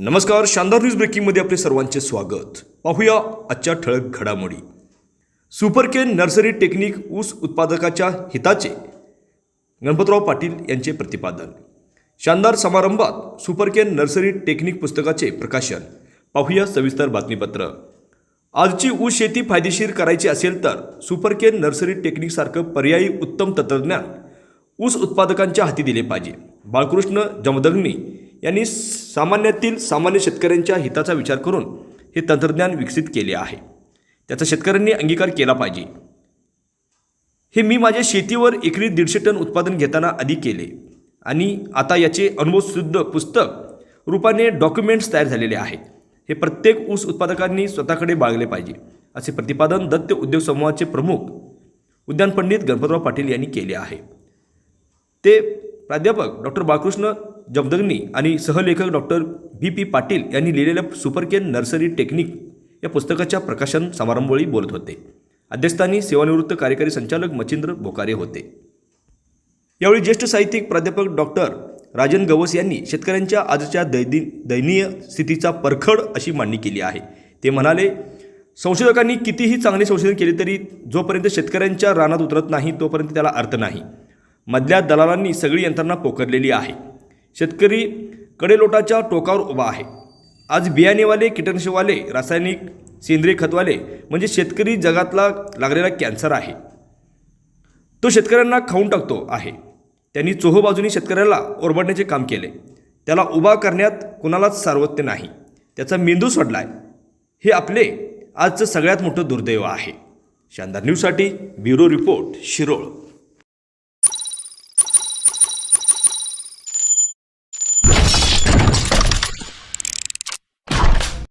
नमस्कार शानदार न्यूज ब्रेकिंगमध्ये आपले सर्वांचे स्वागत. पाहूया आजच्या ठळक घडामोडी. सुपरकेन नर्सरी टेक्निक ऊस उत्पादकाच्या हिताचे. गणपतराव पाटील यांचे प्रतिपादन. शानदार समारंभात सुपरकेन नर्सरी टेक्निक पुस्तकाचे प्रकाशन. पाहूया सविस्तर बातमीपत्र. आजची ऊस शेती फायदेशीर करायची असेल तर सुपरकेन नर्सरी टेक्निकसारखं पर्यायी उत्तम तंत्रज्ञान ऊस उत्पादकांच्या हाती दिले पाहिजे. बाळकृष्ण जमदग्नी यांनी सामान्यातील सामान्य शेतकऱ्यांच्या हिताचा विचार करून हे तंत्रज्ञान विकसित केले आहे. त्याचा शेतकऱ्यांनी अंगीकार केला पाहिजे. हे मी माझ्या शेतीवर एकरी दीडशे टन उत्पादन घेताना आधी केले आणि आता याचे अनुभवसिद्ध पुस्तक रूपाने डॉक्युमेंट्स तयार झालेले आहेत हे प्रत्येक ऊस उत्पादकांनी स्वतःकडे बाळगले पाहिजे असे प्रतिपादन दत्त उद्योग समूहाचे प्रमुख उद्यान पंडित गणपतराव पाटील यांनी केले आहे. ते प्राध्यापक डॉक्टर बाळकृष्ण जमदग्नी आणि सहलेखक डॉक्टर व्ही पी पाटील यांनी लिहिलेल्या सुपरकेन नर्सरी टेक्निक या पुस्तकाच्या प्रकाशन समारंभवेळी बोलत होते. अध्यक्षस्थानी सेवानिवृत्त कार्यकारी संचालक मच्छिंद्र बोकारे होते. यावेळी ज्येष्ठ साहित्यिक प्राध्यापक डॉक्टर राजन गवस यांनी शेतकऱ्यांच्या आजच्या दैदी दयनीय स्थितीचा परखड अशी मांडणी केली आहे. ते म्हणाले संशोधकांनी कितीही चांगले संशोधन केले तरी जोपर्यंत शेतकऱ्यांच्या रानात उतरत नाही तोपर्यंत त्याला अर्थ नाही. मधल्या दलालांनी सगळी यंत्रणा पोखरलेली आहे. शेतकरी कडेलोटाच्या टोकावर उभा आहे. आज बियाणेवाले कीटकनाशकवाले रासायनिक सेंद्रिय खतवाले म्हणजे शेतकरी जगातला लागलेला कॅन्सर आहे. तो शेतकऱ्यांना खाऊन टाकतो आहे. त्यांनी चोहोबाजूनी शेतकऱ्याला ओरबडण्याचे काम केले. त्याला उभा करण्यात कुणालाच सार्वत्य नाही. त्याचा मेंदू सोडलाय. हे आपले आजचं सगळ्यात मोठं दुर्दैव आहे. शानदार न्यूजसाठी ब्युरो रिपोर्ट शिरोळ.